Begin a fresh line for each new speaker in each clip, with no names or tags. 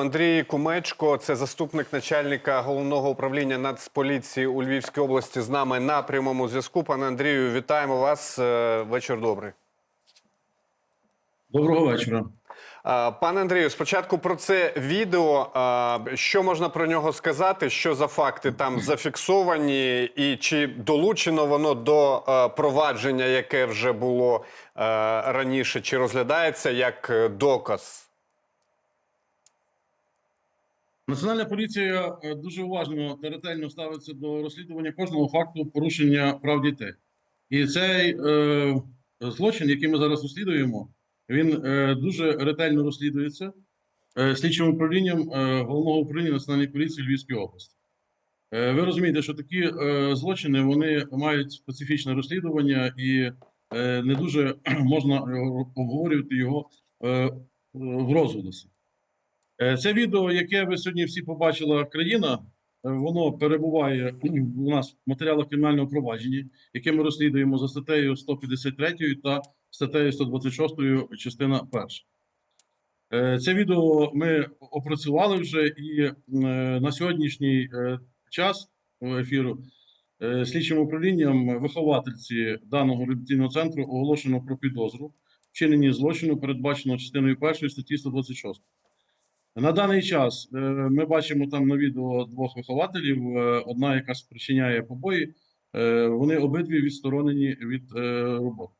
Андрій Кумечко, це заступник начальника головного управління Нацполіції у Львівській області. З нами на прямому зв'язку. Пане Андрію, вітаємо вас. Е, Вечір добрий.
Доброго вечора.
Пане Андрію, спочатку про це відео. Що можна про нього сказати? Що за факти там зафіксовані, і чи долучено воно до е, провадження, яке вже було е, раніше, чи розглядається як е, доказ?
Національна поліція е, дуже уважно та ретельно ставиться до розслідування кожного факту порушення прав дітей. І цей е, злочин, який ми зараз розслідуємо, він е, дуже ретельно розслідується е, слідчим управлінням е, головного управління Національної поліції Львівської області. Е, ви розумієте, що такі е, злочини вони мають специфічне розслідування і е, не дуже можна обговорювати його е, в розголосі. Е, Це відео, яке ви сьогодні всі побачила країна, е, воно перебуває у нас в матеріалах кримінального провадження, яке ми розслідуємо за статтею 153 та статтею 126 частина 1. Це відео ми опрацювали вже, і е, на сьогоднішній е, час ефіру е, слідчим управлінням виховательці даного реабілітаційного центру оголошено про підозру вчиненні злочину, передбаченого частиною 1 статті 126. На даний час е, ми бачимо там на відео двох вихователів. е, Одна, яка спричиняє побої, е, вони обидві відсторонені від роботи.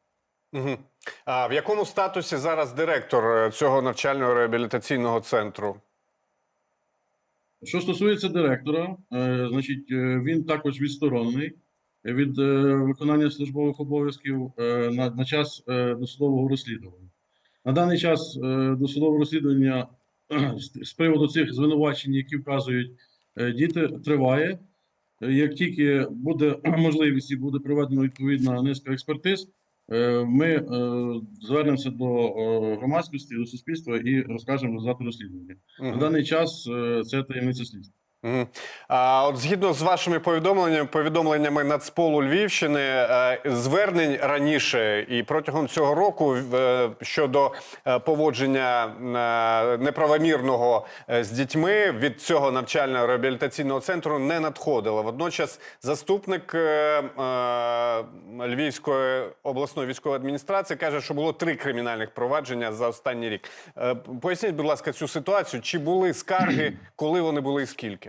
Угу. А в якому статусі зараз директор цього навчального реабілітаційного центру?
Що стосується директора, значить, він також відсторонений від виконання службових обов'язків на, на час досудового розслідування. На даний час досудове розслідування з- приводу цих звинувачень, які вказують е, діти, триває. Е, Як тільки буде можливість і буде проведена відповідна низка експертиз, е, ми звернемося до громадськості, до суспільства і розкажемо результати розслідування. На даний час це таємниця слідства.
А от згідно з вашими повідомленнями, повідомленнями Нацполу Львівщини, е, звернень раніше і протягом цього року е, щодо е, поводження неправомірного з дітьми від цього навчального реабілітаційного центру не надходило. Водночас, заступник Львівської обласної військової адміністрації каже, що було три кримінальних провадження за останній рік. Поясніть, будь ласка, цю ситуацію. Чи були скарги, коли вони були і скільки?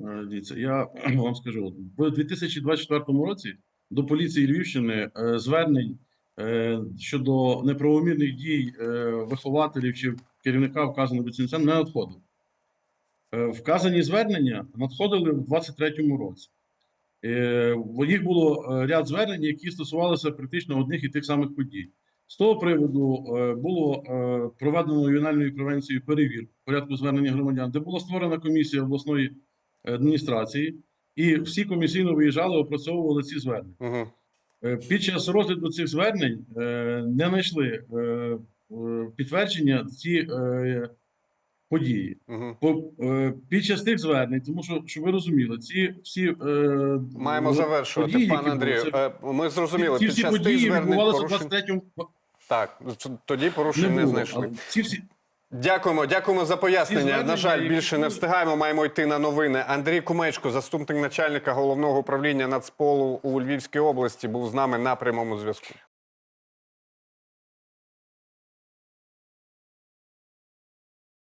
Е, Дивіться, я вам скажу, в 2024 році до поліції Львівщини е, звернень е, щодо неправомірних дій вихователів чи керівника вказаного центру не надходило. Вказані звернення надходили в 2023 році. В- Їх було ряд звернень, які стосувалися практично одних і тих самих подій. З того приводу було проведено ювенальною превенцією перевірку порядку звернення громадян, де була створена комісія обласної адміністрації, і всі комісійно виїжджали, опрацьовували ці звернення.
Угу.
Е, Під час розгляду цих звернень е, не знайшли е, підтвердження ці події. Е, під час тих звернень, тому що, щоб ви розуміли, ці всі
Маємо завершувати,
події,
пане Андрію.
це-
Ми зрозуміли,
ці
під
всі
час тих
події
звернень
відбувалися в
порушень.
23-му
Так, тоді порушень
не
не, знайшли.
Ці всі
Дякуємо, дякуємо за пояснення. На жаль, більше не встигаємо. Маємо йти на новини. Андрій Кумечко, заступник начальника головного управління Нацполу у Львівській області, був з нами на прямому зв'язку.